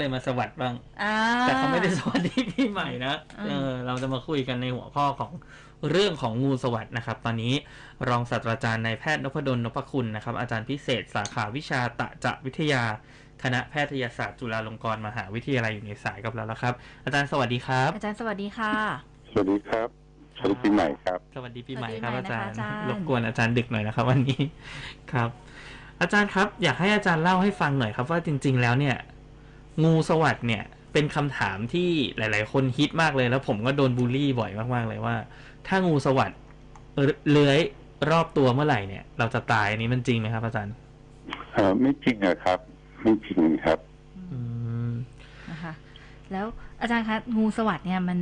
เลยมาสวัสดีบ้าง อ่า แต่เขาไม่ได้สวัสดีปีใหม่นะ อืม เออ เราจะมาคุยกันในหัวข้อของเรื่องของงูสวัสดนะครับ ตอนนี้รองศาสตราจารย์นายแพทย์นพดลนพคุณนะครับ อาจารย์พิเศษสาขาวิชาตะจะวิทยา คณะแพทยศาสตร์จุฬาลงกรณ์มหาวิทยาลัยอยู่ในสายกับเราแล้วครับ อาจารย์สวัสดีครับ อาจารย์สวัสดีค่ะ สวัสดีครับ สวัสดีปีใหม่ครับ สวัสดีปีใหม่สวัสดีครับปีอาใหม่จารนะคะย์อาจารย์ รบกวนอาจารย์ดึกหน่อยนะครับ วันนี้ ครับ อาจารย์ครับ อยากให้อาจารย์เล่าให้ฟังหน่อยครับว่าจริง ๆ แล้วเนี่ย งูสวัสดเนี่ย เป็นคำถามที่หลาย ๆ คนฮิตมากเลยแล้วผมก็โดนบูลลี่บ่อยมาก ๆ เลยว่า ถ้างูสวัสดเลื้อยรอบตัวเมื่อไหร่เนี่ย เราจะตายอันนี้มันจริงไหมครับอาจารย์เออไม่จริงอะครับ ไม่จริงครับอืมนะคะแล้วอาจารย์คะงูสวัสดเนี่ยมัน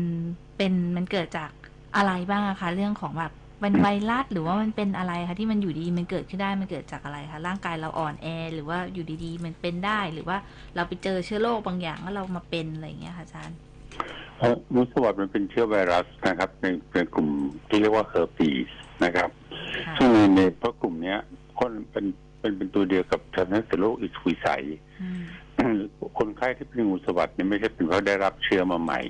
เป็นมันเกิดจากอะไรบ้างอะคะเรื่องของแบบ เป็นไวรัสหรือว่ามันเป็นอะไรคะที่มันอยู่ดีมันเกิดขึ้นได้มันเกิดจากอะไรคะร่างกายเราอ่อนแอหรือว่าอยู่ดีๆ มันเป็นได้หรือว่าเราไปเจอเชื้อโรคบางอย่างแล้วเรามาเป็นอะไรอย่างเงี้ยค่ะอาจารย์เอ่องูสวัสดมันเป็นเชื้อไวรัสนะครับในในกลุ่มที่เรียกว่าเฮอร์ปีสนะครับค่ะซึ่งในในเพราะกลุ่มเนี้ยคนเป็นเป็นเป็นตัวเดียวกับทำให้เกิดโรคอิสุยใสอืมคนไข้ที่เป็นงูสวัสดเนี่ยไม่ใช่เป็นเพราะได้รับเชื้อมาใหม่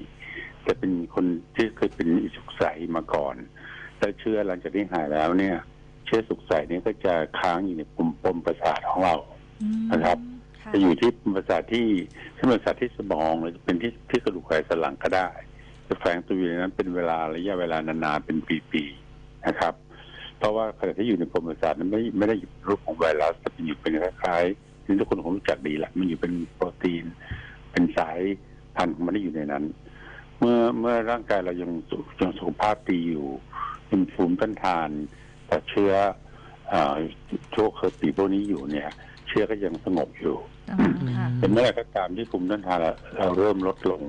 แต่เป็นคนที่เคยเป็นอิสุกใสมาก่อน แล้วเชื้อหลังจากที่หายแล้วเนี่ย เชื้อสุกใสเนี่ยก็จะค้างอยู่ในปุ่มปมประสาทของเราอืมนะครับค่ะจะอยู่ที่ประสาทที่เส้นประสาทที่สมองหรือจะเป็นที่ที่กระดูกไขสันหลังก็ได้ จะแฝงตัวอยู่ในนั้นเป็นเวลาระยะเวลานานๆเป็นปีๆนะครับ เพราะว่าขณะที่อยู่ในปมประสาทนั้นไม่ไม่ได้อยู่ในรูปของไวรัสแต่เป็นอยู่เป็นคล้ายๆที่ทุกคนคงรู้จักดีแหละมันอยู่เป็นโปรตีน เป็นสายพันธุ์ของมันที่อยู่ในนั้น เมื่อเมื่อร่างกายเรายังสุยังสุขภาพดีอยู่ เป็นภูมิต้านทานต่อเชื้อเอ่อโรคเฮอร์ปีพวกนี้อยู่เนี่ย เชื้อก็ยังสงบอยู่อืมค่ะแต่เมื่อไหรก็ตามที่ภูมิต้านทานเราเราเริ่มลดลง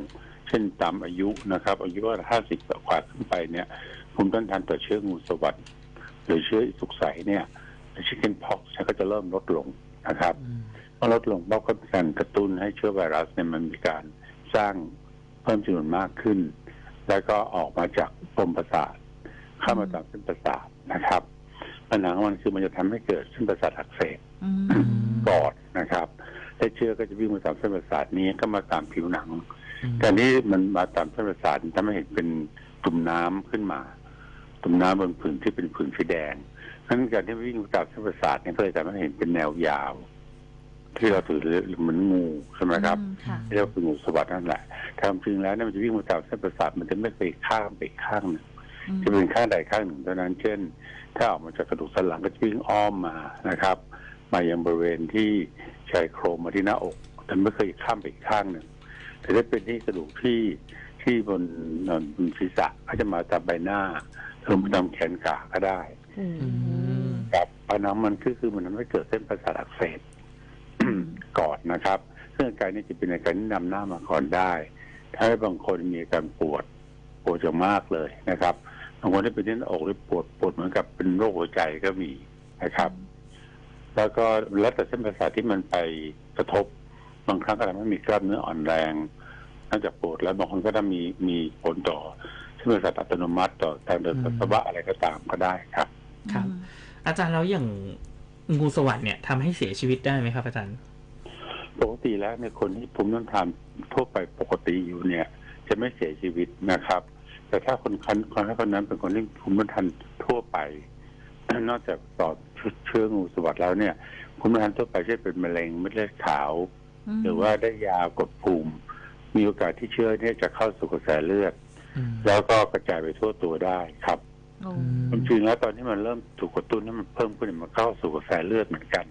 เช่นตามอายุนะครับ อายุว่าห้าสิบกว่าขึ้นไปเนี่ยภูมิต้านทานต่อเชื้องูสวัสดหรือเชื้อสุกใสเนี่ยชิคเก้นพ็อกซ์ก็จะเริ่มลดลงนะครับเมื่อลดลงปั๊บก็เป็นการกระตุ้นให้เชื้อไวรัสเนี่ยมันมีการสร้างเพิ่มจำนวนมากขึ้น แล้วก็ออกมาจากปมประสาท เข้ามาตามเส้นประสาทนะครับปัญหาของมันคือมันจะทำให้เกิดเส้นประสาทอักเสบอืมปอดนะครับและเชื้อก็จะวิ่งมาตามเส้นประสาทนี้ก็มาตามผิวหนังอืมการที่มันมาตามเส้นประสาททำให้เห็นเป็นตุ่มน้ำขึ้นมา ตุ่มน้ำบนผืนที่เป็นผืนสีแดงเพราะฉะนั้นการที่วิ่งตามเส้นประสาทเนี่ยก็เลยทำให้เห็นเป็นแนวยาว ที่เราถือเหมือนงูใช่ไหมครับอืมค่ะเรียกว่าเป็นงูสวัสดนั่นแหละแต่ความจริงแล้วเนี่ยมันจะวิ่งมาตามเส้นประสาทมันจะไม่ไปข้ามไปอีกข้างหนึ่งอืม จะเป็นข้างใดข้างหนึ่งเท่านั้น เช่น ถ้าออกมาจากกระดูกสันหลังก็จะวิ่งอ้อมมานะครับ มายังบริเวณที่ชายโครงมาที่หน้าอก แต่ไม่เคยข้ามไปอีกข้างหนึ่ง แต่ถ้าเป็นที่กระดูกที่ที่บนบนศีรษะก็จะมาตามใบหน้าหรือมาตามแขนขาก็ได้โอ้โหกับปัญหามันคือคือมันทำให้เกิดเส้นประสาทอักเสบก่อนนะครับซึ่งอาการนี้จะเป็นอาการที่นำหน้ามาก่อนได้ ถ้าให้บางคนมีอาการปวดปวดจะมากเลยนะครับ บางคนที่เป็นที่หน้าอกหรือปวดปวดเหมือนกับเป็นโรคหัวใจก็มีนะครับ แล้วก็แล้วแต่เส้นประสาทที่มันไปกระทบบางครั้งก็ทำให้มีกล้ามเนื้ออ่อนแรงนอกจากปวดแล้วบางคนก็จะมีมีผลต่อเส้นประสาทอัตโนมัติต่อการเดินปัสสาวะอะไรก็ตามก็ได้ครับ ครับ อาจารย์แล้วอย่างงูสวัสดเนี่ยทำให้เสียชีวิตได้ไหมครับอาจารย์ปกติแล้วเนี่ยคนที่ภูมิต้านทานทั่วไปปกติอยู่เนี่ย จะไม่เสียชีวิตนะครับ แต่ถ้าคนคันคนให้คนนั้นเป็นคนที่ภูมิต้านทานทั่วไป นอกจากต่อเชื้องูสวัสดแล้วเนี่ยภูมิต้านทานทั่วไปเช่นเป็นมะเร็งเม็ดเลือดขาวมหรือว่าได้ยากดภูมิ มีโอกาสที่เชื้อเนี่ยจะเข้าสู่กระแสเลือดอืมแล้วก็กระจายไปทั่วตัวได้ครับโอ้ความจริงแล้วตอนที่มันเริ่มถูกกระตุ้นให้มันเพิ่มขึ้นมันเข้าสู่กระแสเลือดเหมือนกัน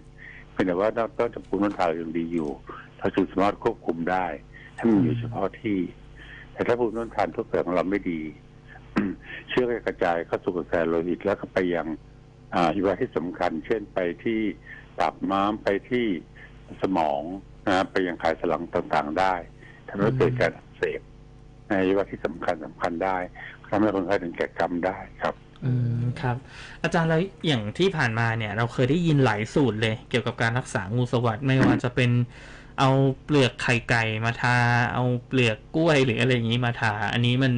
เพียงแต่ว่าเราต้องจะภูมิต้านทานเรายังดีอยู่ เราจึงสามารถควบคุมได้ ให้มันอยู่เฉพาะที่ แต่ถ้าภูมิต้านทานทั่วไปของเราไม่ดี เชื้อก็จะกระจายเข้าสู่กระแสโลหิตแล้วก็ไปยังอวัยวะที่สำคัญ เช่นไปที่ตับม้ามไปที่สมองนะไปยังไขสันหลังต่างๆ ได้ทำให้เกิดการอักเสบในอวัยวะที่สำคัญสำคัญได้ทำให้คนไข้ถึงแก่กรรมได้ครับอืมครับ อาจารย์แล้วอย่างที่ผ่านมาเนี่ย เราเคยได้ยินหลายสูตรเลย เกี่ยวกับการรักษางูสวัสดไม่ว่าจะเป็น เอาเปลือกไข่ไก่มาทา เอาเปลือกกล้วยหรืออะไรอย่างนี้มาทา อันนี้มัน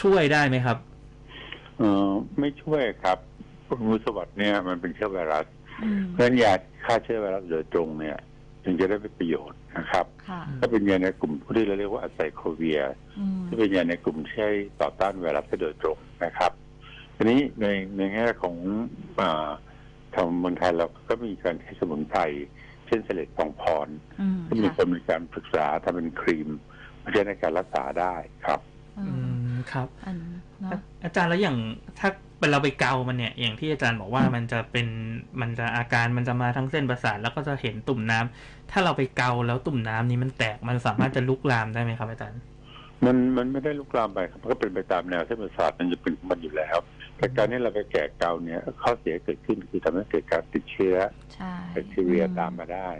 ช่วยได้ไหมครับเออไม่ช่วยครับงูสวัสดเนี่ยมันเป็นเชื้อไวรัสอืมเพราะฉะนั้นยาฆ่าเชื้อไวรัสโดยตรงเนี่ยจึงจะได้เป็นประโยชน์นะครับค่ะก็เป็นยาในกลุ่มผู้ที่เราเรียกว่าอะไซโคเวียอืมที่เป็นยาในกลุ่มที่ใช้ต่อต้านไวรัสได้โดยตรงนะครับทีนี้ในในแง่ของอาทางเมืองไทยเราก็มีการใช้สมุนไพร เช่นเสลดทองพรอืมที่มีคค่ะนมีการศึกษาทำเป็นครีมมาใช้ในการรักษาได้ครับอือืมมครับอันเนาะอาจารย์แล้วอย่างถ้าเป็นเราไปเกา มันเนี่ย อย่างที่อาจารย์บอกว่ามันจะเป็น มันจะอาการ มันจะมาทั้งเส้นประสาท แล้วก็จะเห็นตุ่มน้ำถ้าเราไปเกาแล้วตุ่มน้ำนี้มันแตก มันสามารถจะลุกลามได้ไหมครับอาจารย์ มัน มันไม่ได้ลุกลามไปครับ มันก็เป็นไปตามแนวเส้นประสาท มันจะเป็นของมันอยู่แล้ว แต่การที่เราไปแก่เกาเนี่ยข้อเสียเกิดขึ้นคือทำให้เกิดการติดเชื้อใช่แบคทีเรียตามมาได้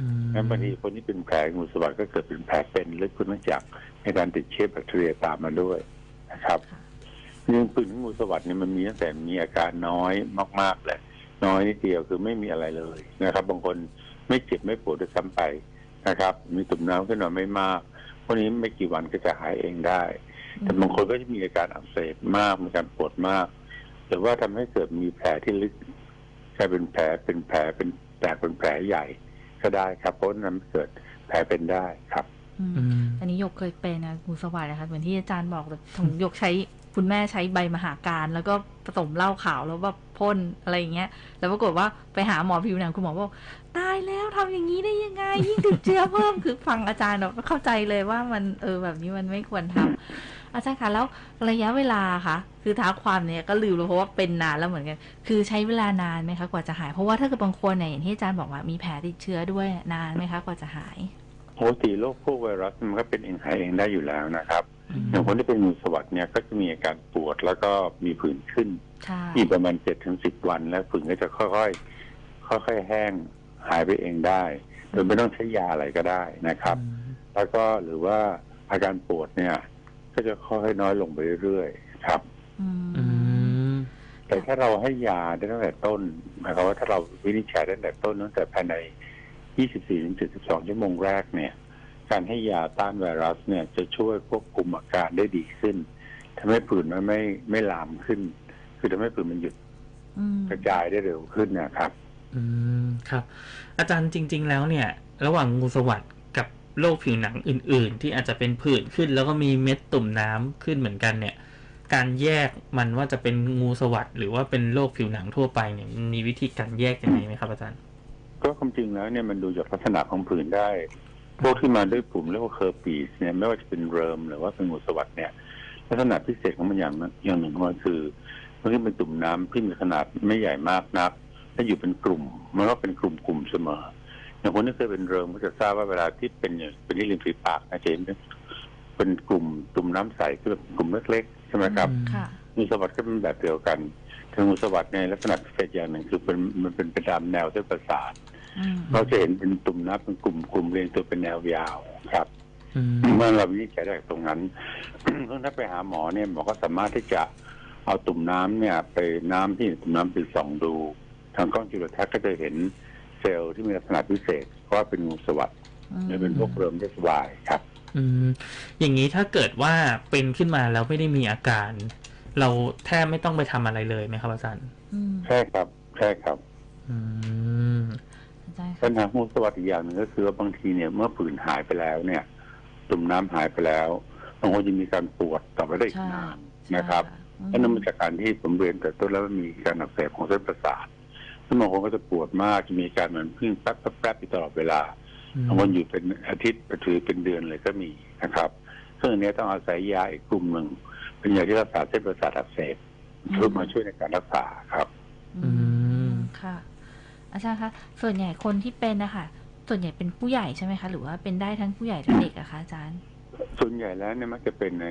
อืมงั้นบางทีคนที่เป็นแผลงูสวัสดก็เกิดเป็นแผลเป็นหรือคุณมาจากในการติดเชื้อแบคทีเรียตามมาด้วยนะครับค่ะเรื่องปืนของงูสวัสดเนี่ยมันมีตั้งแต่มีอาการน้อยมากๆเลยน้อยนิดเดียวคือไม่มีอะไรเลยนะครับ บางคนไม่เจ็บไม่ปวดด้วยซ้ำไปนะครับ มีตุ่มน้ำขึ้นมาไม่มากพวกนี้ไม่กี่วันก็จะหายเองได้ แต่บางคนก็จะมีอาการอักเสบมากมีการปวดมาก หรือว่าทำให้เกิดมีแผลที่ลึกกลายเป็นแผลเป็นแผลเป็นแตกเป็นแผลใหญ่ก็ได้ครับเพราะนั้นเกิดแผลเป็นได้ครับอืมอืมอันนี้หยกเคยเป็นนะงูสวัสดิ์นะคะเหมือนที่อาจารย์บอกแต่ของหยกใช้คุณแม่ใช้ใบมหาการ แล้วก็ผสมเหล้าขาวแล้วแบบพ่นอะไรอย่างเงี้ย แล้วปรากฏว่าไปหาหมอผิวหนังคุณหมอบอกตายแล้วทำอย่างนี้ได้ยังไง ยิ่งติดเชื้อเพิ่มคือฟังอาจารย์แบบเข้าใจเลยว่ามันเออแบบนี้มันไม่ควรทำ อาจารย์คะแล้วระยะเวลาคะคือท้าความเนี่ยก็ลืมแล้วเพราะว่าเป็นนานแล้วเหมือนกัน คือใช้เวลานานไหมคะกว่าจะหาย เพราะว่าถ้าเกิดบางคนเนี่ยอย่างที่อาจารย์บอกว่ามีแผลติดเชื้อด้วยนานไหมคะกว่าจะหายปกติโรคพวกไวรัสมันก็เป็นเองหายเองได้อยู่แล้วนะครับอืมอย่างคนที่เป็นงูสวัสดเนี่ยก็จะมีอาการปวดแล้วก็มีผื่นขึ้นใช่อีกประมาณเจ็ดถึงสิบวัน แล้วผื่นก็จะค่อยๆค่อยๆแห้งหายไปเองได้โดยไม่ต้องใช้ยาอะไรก็ได้นะครับ แล้วก็หรือว่าอาการปวดเนี่ย ก็จะค่อยๆน้อยลงไปเรื่อยๆครับ อือืมมแต่ถ้าเราให้ยาได้ตั้งแต่ต้นหมายความว่าถ้าเราวินิจฉัยตั้งแต่ต้นตั้งแต่ภายใน 24ถึง72 ชั่วโมงแรกเนี่ย การให้ยาต้านไวรัสเนี่ยจะช่วยควบคุมอาการได้ดีขึ้นทำให้ผื่นมันไม่ไม่ลามขึ้น คือทำให้ผื่นมันหยุดอืมกระจายได้เร็วขึ้นนะครับ อืมครับ อาจารย์จริง ๆ แล้วเนี่ย ระหว่างงูสวัสดกับ โรคผิวหนังอื่น ๆ ที่อาจจะเป็นผื่นขึ้น แล้วก็มีเม็ดตุ่มน้ำขึ้นเหมือนกันเนี่ย การแยกมันว่าจะเป็นงูสวัสดหรือว่าเป็นโรคผิวหนังทั่วไปเนี่ยมีวิธีการแยกยังไงไหมครับอาจารย์ ก็ความจริงแล้วเนี่ยมันดูจากลักษณะของผื่นได้พวกที่มาด้วยปุ่มเรียกว่าเคอร์ปีสเนี่ยไม่ว่าจะเป็นเริมหรือว่าเป็นงูสวัสดเนี่ย ลักษณะพิเศษของมันอย่างอย่างหนึ่งของมันคือมันก็เป็นตุ่มน้ำที่มีขนาดไม่ใหญ่มากนักและอยู่เป็นกลุ่มมันก็เป็นกลุ่มกลุ่มๆเสมอ อย่างคนที่เคยเป็นเริมก็จะทราบว่าเวลาที่เป็นอย่างเป็นที่ริมฝีปากนะจะเห็นเป็นเป็นกลุ่มตุ่มน้ำใสคือเป็นกลุ่มเล็กๆใช่ไหมครับค่ะงูสวัสดก็เป็นแบบเดียวกันถึงงูสวัสดในลักษณะพิเศษอย่างหนึ่งคือเป็นมันเป็นไปตามแนวเส้นประสาทอืมเราจะเห็นเป็นตุ่มน้ำเป็นกลุ่มกลุ่มเรียงตัวเป็นแนวยาวครับอืมเมื่อเราวินิจฉัยได้จากตรงนั้นเพราะถ้าไปหาหมอเนี่ยหมอก็สามารถที่จะเอาตุ่มน้ำเนี่ย ไปน้ำที่ตุ่มน้ำไปส่องดู ทางกล้องจุลทรรศน์ก็จะเห็น เซลล์ที่มีลักษณะพิเศษว่าเป็นงูสวัสดหรือเป็นพวกเริมเดสวายครับ อืมอย่างนี้ถ้าเกิดว่าเป็นขึ้นมาแล้วไม่ได้มีอาการ เราแทบไม่ต้องไปทำอะไรเลยไหมครับอาจารย์อืมใช่ครับใช่ครับอืมอาจารย์ปัคะญหางูสวัสดอีกอย่างหนึ่งก็คือว่าบางทีเนี่ยเมื่อผื่นหายไปแล้วเนี่ยตุ่มน้ำหายไปแล้วบางคนจะมีการปวดต่อไปได้อีกใช่นานนะครับอืม นั่นมาจากการที่ผมเรียนแต่ต้นแล้วมันมีการอักเสบของเส้นประสาท ซึ่งบางคนก็จะปวดมากจะมีการเหมือนพึ่งแป๊บแป๊บแป๊บอยู่ตลอดเวลาบางคนอยู่เป็นอาทิตย์ถือเป็นเดือนเลยก็มีนะครับซึ่งอันนี้ต้องอาศัยยาอีกกลุ่มหนึ่งเป็นยาที่รักษาเส้นประสาทอักเสบเพื่อมาช่วยในการรักษาครับ อืมค่ะ อาจารย์คะส่วนใหญ่คนที่เป็นนะคะส่วนใหญ่เป็นผู้ใหญ่ใช่ไหมคะ หรือว่าเป็นได้ทั้งผู้ใหญ่ทั้งเด็กอะคะอาจารย์ ส่วนใหญ่แล้วเนี่ยมักจะเป็นใน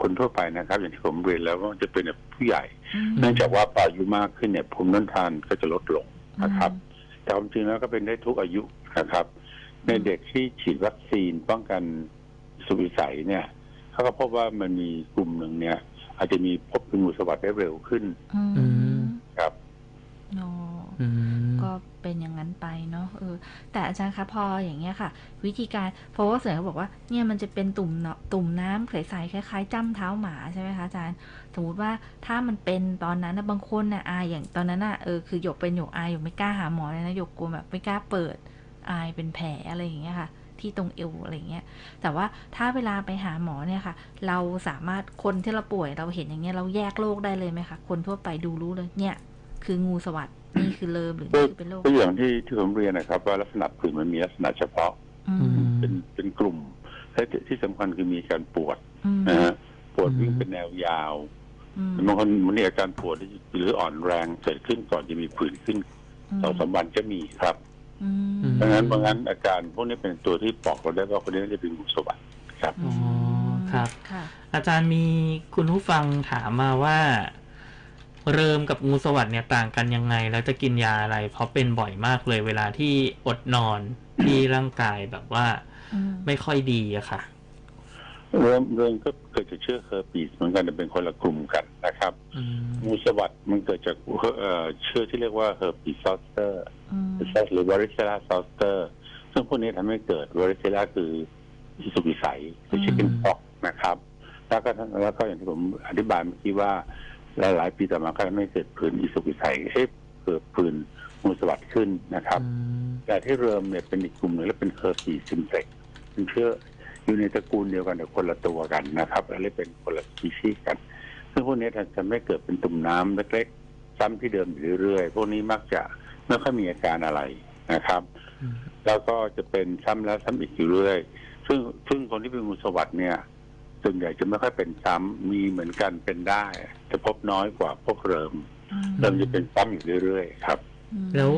คนทั่วไปนะครับ อย่างที่ผมเรียนแล้วว่าจะเป็นในผู้ใหญ่อืมเนื่องจากว่าพออายุมากขึ้นเนี่ยภูมิต้านทานก็จะลดลงนะครับแต่ความจริงแล้วก็เป็นได้ทุกอายุนะครับ ในเด็กที่ฉีดวัคซีนป้องกันสุวิสัยเนี่ยเขาก็พบว่ามันมีกลุ่มหนึ่งเนี่ย อาจจะมีพบเป็นงูสวัสดได้เร็วขึ้นอืมอืมครับโนอืมก็ เป็นอย่างนั้นไปเนาะเออแต่อาจารย์คะพออย่างเงี้ยค่ะ วิธีการเพราะว่าเส่วนใหญ่เขาบอกว่าเนี่ยมันจะเป็นตุ่มเนาะตุ่มน้ำใสๆคล้ายๆจ้ำเท้าหมาใช่ไหมคะอาจารย์ สมมติว่าถ้ามันเป็นตอนนั้นนะบางคนน่ะอายอย่างตอนนั้นน่ะเออคือหยกเป็นหยกอายหยกไม่กล้าหาหมอเลยนะหยกกลัวแบบไม่กล้าเปิดอายเป็นแผลอะไรอย่างเงี้ยค่ะที่ตรงเอวอะไรเงี้ย แต่ว่าถ้าเวลาไปหาหมอเนี่ยค่ะ เราสามารถคนที่เราป่วยเราเห็นอย่างเงี้ยเราแยกโรคได้เลยไหมคะ คนทั่วไปดูรู้เลยเนี่ย คืองูสวัสด์ นี่คือเลิมหรือนี่คือเป็นโรคตัวอย่างที่ที่ผมเรียนนะครับ ว่าลักษณะผื่นมันมีลักษณะเฉพาะ อือืมมเป็นเป็นกลุ่มและที่สำคัญคือมีการปวดอืมนะฮะปวดอืมวิ่งเป็นแนวยาวอืมบางคนมันมีอาการปวดที่หรืออ่อนแรงเกิดขึ้นก่อนจะมีผื่นขึ้นสองสามวันก็มีครับ อืมอืมดังนั้นบางนั้นอาการพวกนี้เป็นตัวที่บอกเราได้ว่าคนนี้น่าจะเป็นงูสวัสด์ครับ อ๋อครับ ค่ะ อาจารย์มีคุณผู้ฟังถามมาว่า เริมกับงูสวัสด์เนี่ยต่างกันยังไง แล้วจะกินยาอะไร เพราะเป็นบ่อยมากเลยเวลาที่อดนอนที่ร่างกายแบบว่าอืมไม่ค่อยดีอะค่ะ เริ่มเริ่มก็เกิดจากเชื้อเฮอร์ปีสเหมือนกันแต่เป็นคนละกลุ่มกันนะครับอืมงูสวัสด์มันเกิดจากเอ่อเชื้อที่เรียกว่าเฮอร์ปีซอสเตอร์อืมหรือวอริเซลาซอสเตอร์ซึ่งพวกนี้ทำให้เกิดวอริเซลาคืออิสุกิสัยคือชิคเก้นพ็อกนะครับ แล้วก็แล้วก็อย่างที่ผมอธิบายเมื่อกี้ว่า หลายๆปีต่อมาก็ทำให้เกิดผื่นอิสุกิสัยเอ๊ะเกิดผื่นงูสวัสด์ขึ้นนะครับอืมแต่ที่เริ่มเนี่ยเป็นอีกกลุ่มหนึ่งและเป็นเคอร์ปีซิมเต็กเป็นเชื้ออยู่ในตระกูลเดียวกันแต่คนละตัวกันนะครับและเป็นคนละสปีชีส์กัน ซึ่งพวกนี้จะไม่เกิดเป็นตุ่มน้ำเล็กๆซ้ำที่เดิมอยู่เรื่อยๆ พวกนี้มักจะไม่ค่อยมีอาการอะไรนะครับอืมแล้วก็จะเป็นซ้ำแล้วซ้ำอีกอยู่เรื่อย ซึ่งซึ่งคนที่เป็นงูสวัสด์เนี่ย ส่วนใหญ่จะไม่ค่อยเป็นซ้ำมีเหมือนกันเป็นได้จะพบน้อยกว่าพวกเริมอืมเริมจะเป็นซ้ำอยู่เรื่อยๆครับ แล้ว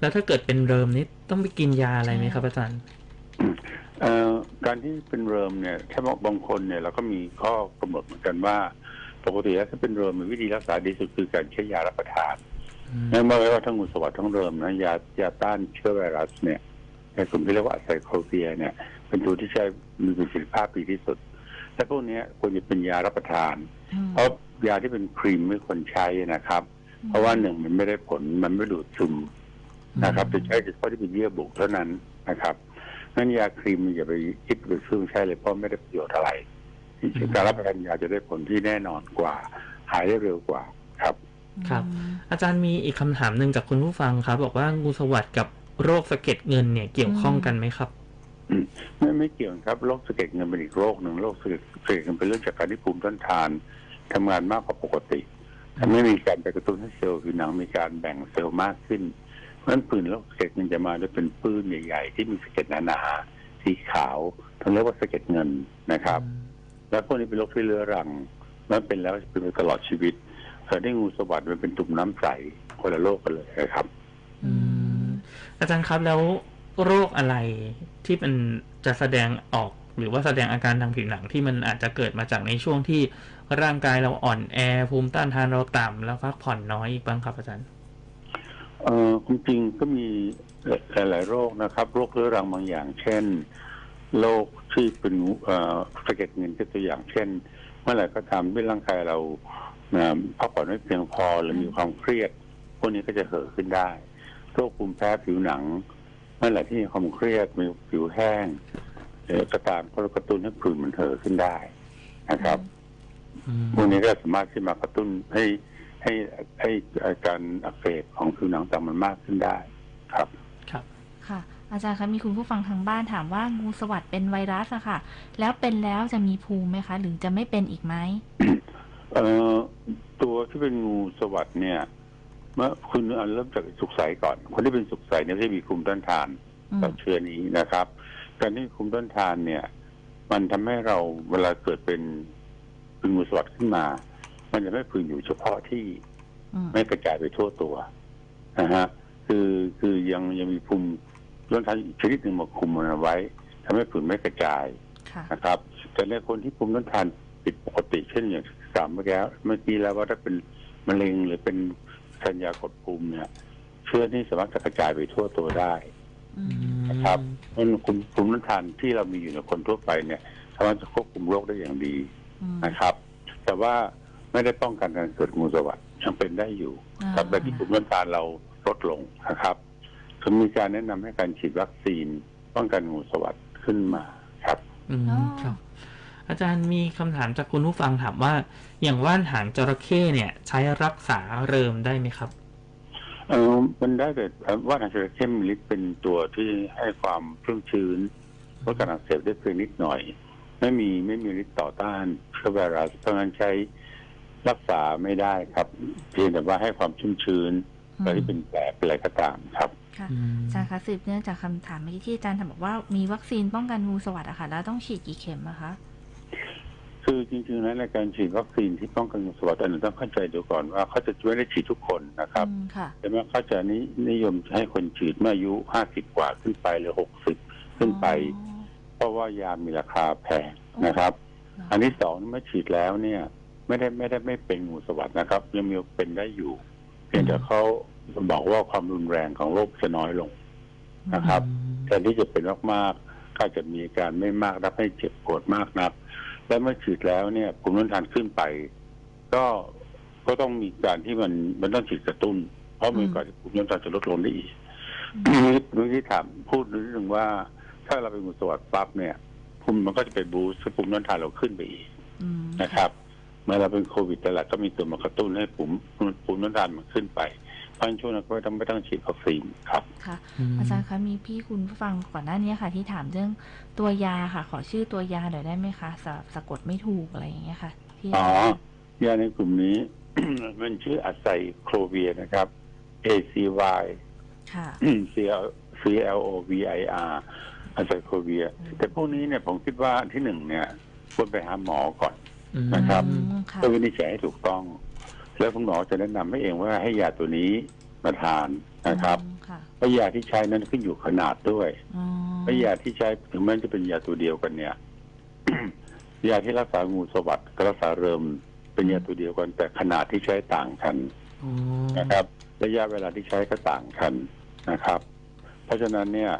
แล้วถ้าเกิดเป็นเริมนี่ต้องไปกินยาอะไรไหมครับอาจารย์เอ่อการที่เป็นเริมเนี่ยถ้าบางคนเนี่ยเราก็มีข้อกำหนดเหมือนกันว่า ปกติแล้วถ้าเป็นเริมวิธีรักษาดีสุดคือการใช้ยารับประทานอืมนั่นหมายความว่าทั้งงูสวัสด์ทั้งเริมนะยายาต้านเชื้อไวรัสเนี่ยในกลุ่มที่เรียกว่าไซโคเวียเนี่ย เป็นตัวที่ใช้มีประสิทธิภาพดีที่สุด และพวกเนี้ยควรจะเป็นยารับประทานอืมเพราะยาที่เป็นครีมไม่ควรใช้นะครับ เพราะว่าหนึ่งมันไม่ได้ผลมันไม่ดูดซึมนะครับจะใช้เฉพาะที่เป็นเยื่อบุเท่านั้นนะครับนั้นยาครีมอย่าไปคิดไปซื้อใช้เลยเพราะไม่ได้ประโยชน์อะไรอืมการรับประทานยาจะได้ผลที่แน่นอนกว่า หายได้เร็วกว่าครับ ครับ อาจารย์มีอีกคำถามหนึ่งจากคุณผู้ฟังครับ บอกว่างูสวัสด์กับโรคสะเก็ดเงินเนี่ยเกี่ยวข้องกันไหมครับ ไม่ไม่เกี่ยวครับโรคสะเก็ดเงินเป็นอีกโรคหนึ่งโรคสะเก็ดสะเก็ดเงินเป็นเรื่องจากการที่ภูมิต้านทานทำงานมากกว่าปกติทำให้มีการไปกระตุ้นให้เซลล์ผิวหนังมีการแบ่งเซลล์มากขึ้น เพราะฉะนั้นผื่นโรคสะเก็ดเงินจะมาด้วยเป็นปื้นใหญ่ๆที่มีสะเก็ดหนาๆสีขาวเขาเรียกว่าสะเก็ดเงินนะครับ แล้วพวกนี้เป็นโรคที่เรื้อรังแล้วเป็นแล้วเป็นตลอดชีวิตแต่ที่งูสวัสด์มันเป็นตุ่มน้ำใสคนละโรคกันเลยนะครับอาจารย์ครับแล้ว โรคอะไรที่มันจะแสดงออกหรือว่าแสดงอาการทางผิวหนังที่มันอาจจะเกิดมาจากในช่วงที่ร่างกายเราอ่อนแอ ภูมิต้านทานเราต่ำแล้วพักผ่อนน้อยอีกบ้างครับอาจารย์เอ่อความจริงก็มีหลายๆโรคนะครับ โรคเรื้อรังบางอย่าง เช่น โรคที่เป็นเอ่อสะเก็ดเงินก็ตัวอย่าง เช่น เมื่อไหร่ก็ตามที่ร่างกายเราพักผ่อนไม่เพียงพอหรือมีความเครียด พวกนี้ก็จะเห่อขึ้นได้ โรคภูมิแพ้ผิวหนัง เมื่อไหร่ที่มีความเครียดมีผิวแห้งหรือก็ตามก็กระตุ้นให้ผื่นมันเห่อะขึ้นได้นะครับอืมพวกนี้ก็สามารถที่มากระตุ้นให้ให้ให้อาการอักเสบของผิวหนังต่างมันมากขึ้นได้ครับ ครับ ค่ะ อาจารย์คะมีคุณผู้ฟังทางบ้านถามว่างูสวัสด์เป็นไวรัสอะค่ะ แล้วเป็นแล้วจะมีภูมิไหมคะ หรือจะไม่เป็นอีกไหมเอ่อตัวที่เป็นงูสวัสด์เนี่ย เมื่อคุณเอาเริ่มจากสุกใสก่อน คนที่เป็นสุกใสเนี่ยจะมีภูมิต้านทานอืมต่อเชื้อนี้นะครับ การที่มีภูมิต้านทานเนี่ย มันทำให้เราเวลาเกิดเป็นเป็นงูสวัสด์ขึ้นมา มันจะไม่พึงอยู่เฉพาะที่อืมไม่กระจายไปทั่วตัวนะฮะคือคือยังยังมีภูมิต้านทานอีกชนิดหนึ่งมาคุมมันเอาไว้ทำให้ผื่นไม่กระจายค่ะนะครับ แต่ในคนที่ภูมิต้านทานผิดปกติเช่นอย่างสามเมื่อกี้เมื่อกี้แล้วว่าถ้าเป็นมะเร็งหรือเป็น สัญญากดภูมิเนี่ย เชื้อนี่สามารถจะกระจายไปทั่วตัวได้อืมนะครับเพราะฉะนั้นภูมิภูมิต้านทานที่เรามีอยู่ในคนทั่วไปเนี่ยสามารถจะควบคุมโรคได้อย่างดีอืมนะครับ แต่ว่าไม่ได้ป้องกันการเกิดงูสวัสด์ยังเป็นได้อยู่อ่าครับแต่ที่ภูมิต้านทานเราลดลงนะครับถึงมีการแนะนำให้การฉีดวัคซีนป้องกันงูสวัสด์ขึ้นมาครับ อืมอ๋อครับ อาจารย์มีคำถามจากคุณผู้ฟังถามว่า อย่างว่านหางจระเข้เนี่ย ใช้รักษาเริมได้ไหมครับ เออมันได้แต่ว่าอาจจะเข้มลิตเป็นตัวที่ให้ความชุ่มชื้นลดการอักเสบได้เพียงนิดหน่อย ไม่มีไม่มีฤทธิ์ต่อต้านเชื้อไวรัสเพราะงั้นใช้รักษาไม่ได้ครับ เพียงแต่ว่าให้ความชุ่มชื้นตอนที่เป็นแผลเป็นอะไรก็ตามครับค่ะอืมอาจารย์คะสืบเนื่องจากคำถามเมื่อกี้ที่อาจารย์ถามบอกว่ามีวัคซีนป้องกันงูสวัสดิ์อะค่ะ แล้วต้องฉีดกี่เข็มอะคะ คือจริงๆแล้วในการฉีดวัคซีนที่ป้องกันงูสวัสดิ์อันนี้ต้องเข้าใจดูก่อนว่าเขาจะไม่ได้ฉีดทุกคนนะครับอืมค่ะ แต่ว่าเขาจะนินิยมให้คนฉีดเมื่ออายุห้าสิบกว่าขึ้นไปหรือหกสิบขึ้นไป เพราะว่ายามีราคาแพงนะครับ อ๋ออันที่สองเมื่อฉีดแล้วเนี่ย ไม่ได้ไม่ได้ไม่เป็นงูสวัสด์นะครับ ยังมีเป็นได้อยู่ เพียงแต่เขาบอกว่าความรุนแรงของโรคจะน้อยลง นะครับแทนที่จะเป็นมากๆก็จะมีอาการไม่มากรับให้เจ็บปวดมากนัก และเมื่อฉีดแล้วเนี่ยภูมิต้านทานขึ้นไป ก็ก็ต้องมีการที่มันมันต้องฉีดกระตุ้น เพราะมีโอกาสที่ภูมิต้านทานจะลดลงได้อีกเมื่อกี้ถามพูดนิดนึงว่า ถ้าเราเป็นงูสวัสด์ปั๊บเนี่ยภูมิมันก็จะไปบูสต์ให้ภูมิต้านทานเราขึ้นไปอีกอืมนะครับเมื่อเราเป็นโควิดแต่ละก็มีตัวมากระตุ้นให้ภูมิภูมิต้านทานมันขึ้นไป เพราะฉะนั้นช่วงนั้นก็ไม่ต้องไม่ต้องฉีดวัคซีนครับค่ะมอาจารย์คะมีพี่คุณผู้ฟังก่อนหน้านี้ค่ะ ที่ถามเรื่องตัวยาค่ะ ขอชื่อตัวยาหน่อยได้ไหมคะสะสะกดไม่ถูกอะไรอย่างเงี้ยค่ะที่อ๋อยาในกลุ่มนี้ มันชื่ออะไซโครเวียนะครับ A C Y ค่ะ C L C L O V I R อะไซโครเวีย แต่พวกนี้เนี่ยผมคิดว่าที่หนึ่งเนี่ยควรไปหาหมอก่อนอืมนะครับอืมค่ะเพื่อวินิจฉัยให้ถูกต้อง แล้วคุณหมอจะแนะนำให้เองว่าให้ยาตัวนี้มาทานนะครับอืมค่ะเพราะยาที่ใช้นั้นขึ้นอยู่ขนาดด้วยอ๋อเพราะยาที่ใช้ถึงแม้จะเป็นยาตัวเดียวกันเนี่ยยาที่รักษางูสวัสด์กับรักษาเริมเป็นยาตัวเดียวกัน แต่ขนาดที่ใช้ต่างกันอ๋อนะครับระยะเวลาที่ใช้ก็ต่างกันนะครับ เพราะฉะนั้นเนี่ย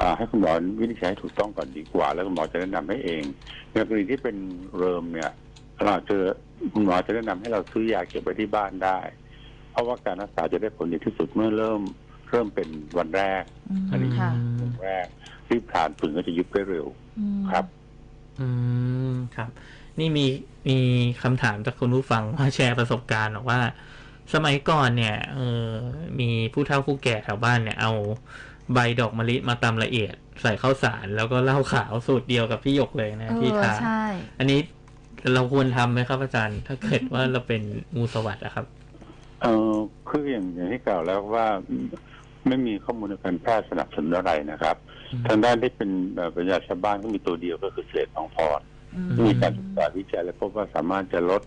อ่าให้คุณหมอวินิจฉัยให้ถูกต้องก่อนดีกว่า แล้วคุณหมอจะแนะนำให้เองในกรณีที่เป็นเริมเนี่ยเราจะ คุณหมอจะแนะนำให้เราซื้อยาเก็บไว้ที่บ้านได้ เพราะว่าการรักษาจะได้ผลดีที่สุดเมื่อเริ่มเริ่มเป็นวันแรกอืมอันนี้ค่ะวันแรกรีบทานผึ่งก็จะยุบได้เร็วอืมครับ อืมครับ นี่มีมีคำถามจากคุณผู้ฟังมาแชร์ประสบการณ์บอกว่า สมัยก่อนเนี่ยเออมีผู้เฒ่าผู้แก่แถวบ้านเนี่ย เอาใบดอกมะลิมาตำละเอียดใส่ข้าวสารแล้วก็เหล้าขาวสูตรเดียวกับพี่หยกเลยนะเอที่อทานใช่อันนี้ เราควรทำไหมครับอาจารย์ ถ้าเกิดว่าเราเป็นงูสวัสด์อะครับเออคืออย่างอย่างที่กล่าวแล้วว่าไม่มีข้อมูลทางการแพทย์สนับสนุนอะไรนะครับอืมทางด้านที่เป็นเอ่อปัญญาชาวบ้านก็มีตัวเดียวก็คือเศษทองพรอืมมีการศึกษาวิจัยและพบว่าสามารถจะลด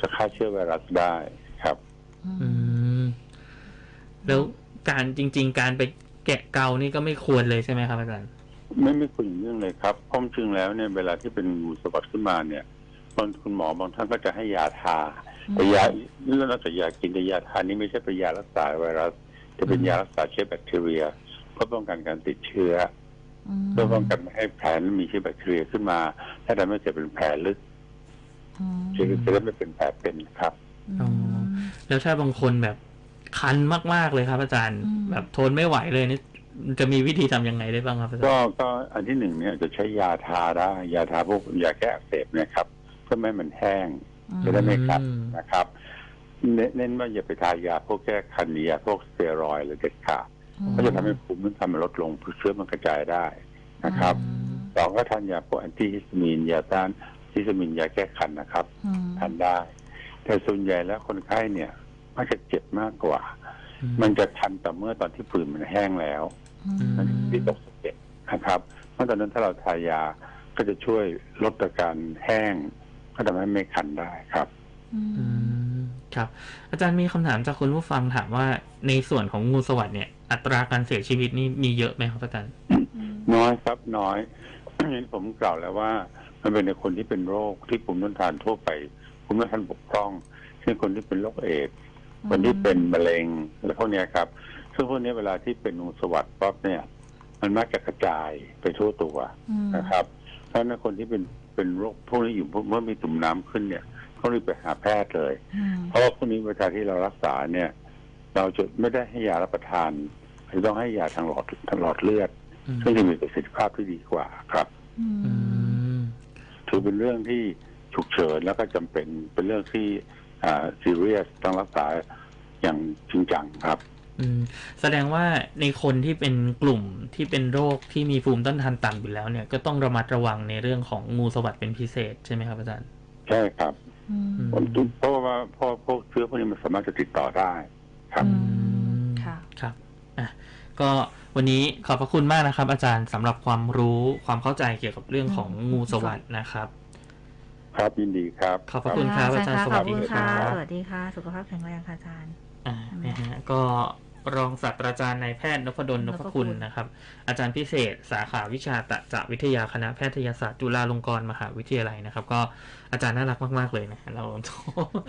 จะฆ่าเชื้อไวรัสได้ครับอืมแล้วการจริง ๆ การไปแกะเกานี่ก็ไม่ควรเลยใช่ไหมครับอาจารย์ไม่ไม่ควรอย่างยิ่งเลยครับเพราะจริงแล้วเนี่ยเวลาที่เป็นงูสวัสด์ขึ้นมาเนี่ย บางคุณหมอบางท่านก็จะให้ยาทาแต่ยาเรื่องนอกจากยากินแต่ยาทานนี้ไม่ใช่เป็นยารักษาไวรัสจะเป็นยารักษาเชื้อแบคทีเรีย เพื่อป้องกันการติดเชื้อมเพื่อป้องกันไม่ให้แผลนั้นมีเชื้อแบคทีเรียขึ้นมาถ้าทำให้เกิดเป็นแผลลึกอืมจะจะได้ไม่เป็นแผลเป็นครับอ๋อแล้วถ้าบางคนแบบคันมาก ๆเลยครับ อาจารย์อืมแบบทนไม่ไหวเลยนี่จะมีวิธีทำยังไงได้บ้างครับอาจารก็ย์ก็อันที่หนึ่งเนี่ยจะใช้ยาทาได้ยาทาพวกยาแก้อักเสบเนะครับเพื่อไม่ให้มันแห้งจะได้ไม่กัดอืมนะครับ เน้นเน้นว่าอย่าไปทายาพวกแก้คันยาพวกสเตียรอยด์หรือเด็ดขาดอืมก็จะทำให้ภูมิมันทำมันลดลงเชื้อมันกระจายได้นะครับอืมสองก็ทานยาพวกแอนตี้ฮิสตามีนยาต้านฮิสตามีนยาแก้คันนะครับอืมทานได้ แต่ส่วนใหญ่แล้วคนไข้เนี่ยมักจะเจ็บมากกว่าอืมมันจะคันแต่เมื่อตอนที่ผื่นมันแห้งแล้วอืมมันที่ตกสะเก็ดนะครับเพราะตอนนั้นถ้าเราทายาก็จะช่วยลดอาการแห้ง ก็ทำให้ไม่คันได้ครับ อือืมมครับ อาจารย์มีคำถามจากคุณผู้ฟังถามว่าในส่วนของงูสวัสด์เนี่ย อัตราการเสียชีวิตนี่มีเยอะไหมครับอาจารย์ น้อยครับน้อยเห็นผมกล่าวแล้วว่า มันเป็นในคนที่เป็นโรคที่ภูมิต้านทานทั่วไปภูมิต้านทานบกพร่อง เช่นคนที่เป็นโรคเอดส์คนที่เป็นมะเร็งอะไรพวกเนี้ยครับ ซึ่งพวกเนี้ยเวลาที่เป็นงูสวัสด์ปั๊บเนี่ย มันมักจะกระจายไปทั่วตัวอืมนะครับ เพราะฉะนั้นคนที่เป็น เป็นโรคพวกนี้อยู่เมื่อมีตุ่มน้ำขึ้นเนี่ยเขารีบไปหาแพทย์เลยอืมเพราะว่าพวกนี้เวลาที่เรารักษาเนี่ย เราจะไม่ได้ให้ยารับประทานจะต้องให้ยาทางหลอดทางหลอดเลือดอืมซึ่งจะมีประสิทธิภาพที่ดีกว่าครับอือืมมถือเป็นเรื่องที่ฉุกเฉินแล้วก็จำเป็นเป็นเรื่องที่อ่าซีเรียสต้องรักษาอย่างจริงจังครับอืม แสดงว่าในคนที่เป็นกลุ่มที่เป็นโรคที่มีภูมิต้านทานต่ำอยู่แล้วเนี่ยก็ต้องระมัดระวังในเรื่องของงูสวัสด์เป็นพิเศษใช่ไหมครับอาจารย์ใช่ครับอืมอืมผมเพราะว่าเพราะพวกเชื้อพวกนี้มันสามารถจะติดต่อได้ ครับอืมค่ะครับอะก็วันนี้ขอบพระคุณมากนะครับ อาจารย์สำหรับความรู้ความเข้าใจเกี่ยวกับเรื่องของงูสวัสด์นะครับ ครับยินดีครับ ขอบพระคุณครับอาจารย์สขวัอสบดีคุณคค่ะรับสวัสดีค่ะ สุขภาพแข็งแรงค่ะอาจารย์อ่านะฮะก็ รองศาสตราจารย์นายแพทย์นพดลนพคุณนพคุณนะครับ อาจารย์พิเศษ สาขาวิชาตะจะวิทยาคณะแพทยศาสตร์จุฬาลงกรณ์มหาวิทยาลัยนะครับ ก็อาจารย์น่ารักมาก ๆ เลยนะเรา